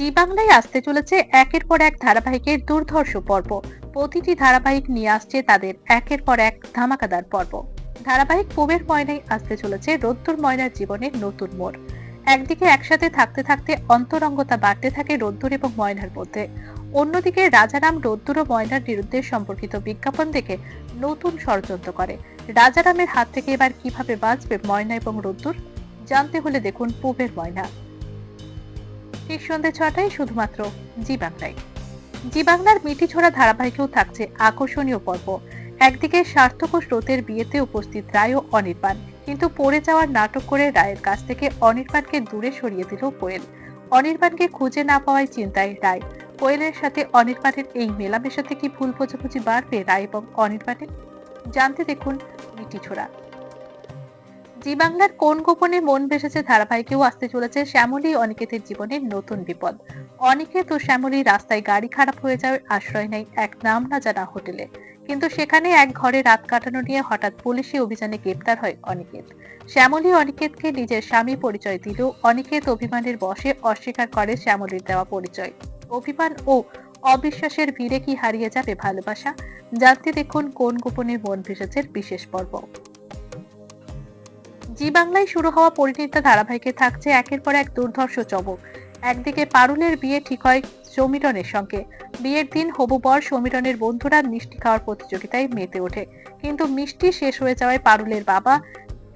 জি বাংলায় আসতে চলেছে একের পর এক ধারাবাহিকের দুর্ধর্ষ পর্ব। প্রতিটি ধারাবাহিক নিয়ে আসছে তাদের একের পর এক ধামাকাদার পর্ব। ধারাবাহিক পুবের ময়নায় আসতে চলেছে রোদ্দুর ময়নার জীবনের নতুন মোড়। একদিকে একসাথে থাকতে থাকতে অন্তরঙ্গতা বাড়তে থাকে রোদ্দুর এবং ময়নার মধ্যে। অন্যদিকে রাজারাম রোদ্দুর ও ময়নার বিরুদ্ধে সম্পর্কিত বিজ্ঞাপন দেখে নতুন ষড়যন্ত্র করে। রাজারামের হাত থেকে এবার কীভাবে বাঁচবে ময়না এবং রোদ্দুর? জানতে হলে দেখুন পুবের ময়না। ঠিক সন্ধ্যে ছটায় শুধুমাত্র জি বাংলায়। জি বাংলার মিটি ছোড়া ধারাবাহিকেও থাকছে আকর্ষণীয় পর্ব। একদিকে সার্থক স্রোতের বিয়েতে উপস্থিত রায় ও অনির্বাণ, কিন্তু পড়ে যাওয়ার নাটক করে রায়ের কাছ থেকে অনির্বাণকে দূরে সরিয়ে দিল কোয়েল। অনির্বাণকে খুঁজে না পাওয়ায় চিন্তায় রায়। কোয়েলের সাথে অনির্বাণের এই মেলামেশাতে কি ভুল বোঝাবুঝি বাড়বে রায় এবং অনির্বাণের? জানতে দেখুন মিটি ছোড়া জি বাংলার কোন গোপনে মন ভেসেছে ধারাবাহিকেও আসতে চলেছে শ্যামলী অনিকেতের জীবনের নতুন বিপদ। অনিকেত ও শ্যামলী রাস্তায় গাড়ি খারাপ হয়ে যাওয়ার আশ্রয় নেয় এক নাম না জানা হোটেলে। কিন্তু সেখানে এক ঘরে রাত কাটানো নিয়ে হঠাৎ পুলিশি অভিযানে গ্রেপ্তার হয় অনিকেত। শ্যামলী অনিকেতকে নিজের স্বামী পরিচয় দিলেও অনিকেত অভিমানের বসে অস্বীকার করে শ্যামলীর দেওয়া পরিচয়। অভিমান ও অবিশ্বাসের ভিড়ে কি হারিয়ে যাবে ভালোবাসা? জানতে দেখুন কোন গোপনে মন ভেসেছে বিশেষ পর্ব। জি বাংলায় শুরু হওয়া পরিণীতা ধারাবাহিকে থাকছে একের পর এক দুর্ধর্ষ চমক। একদিকে পারুলের বিয়ে ঠিক হয় সমীরনের সঙ্গে। বিয়ের দিন হবু বর সমীরনের বন্ধুরা মিষ্টি খাওয়ার প্রতিযোগিতায় মেতে ওঠে। কিন্তু মিষ্টি শেষ হয়ে যাওয়ায় পারুলের বাবা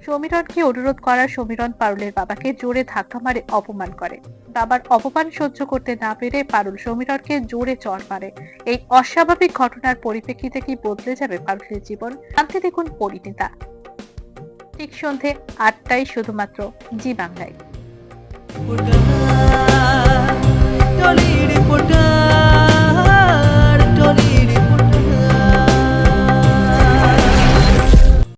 সমীরনকে অনুরোধ করার সমীরন পারুলের বাবাকে জোরে ধাক্কা মারে, অপমান করে। বাবার অপমান সহ্য করতে না পেরে পারুল সমীরনকে জোরে চড় মারে। এই অস্বাভাবিক ঘটনার পরিপ্রেক্ষিতে কি বদলে যাবে পারুলের জীবন? জানতে দেখুন পরিণীতা। ঠিক সন্ধে আটটায় শুধুমাত্র জি বাংলায়।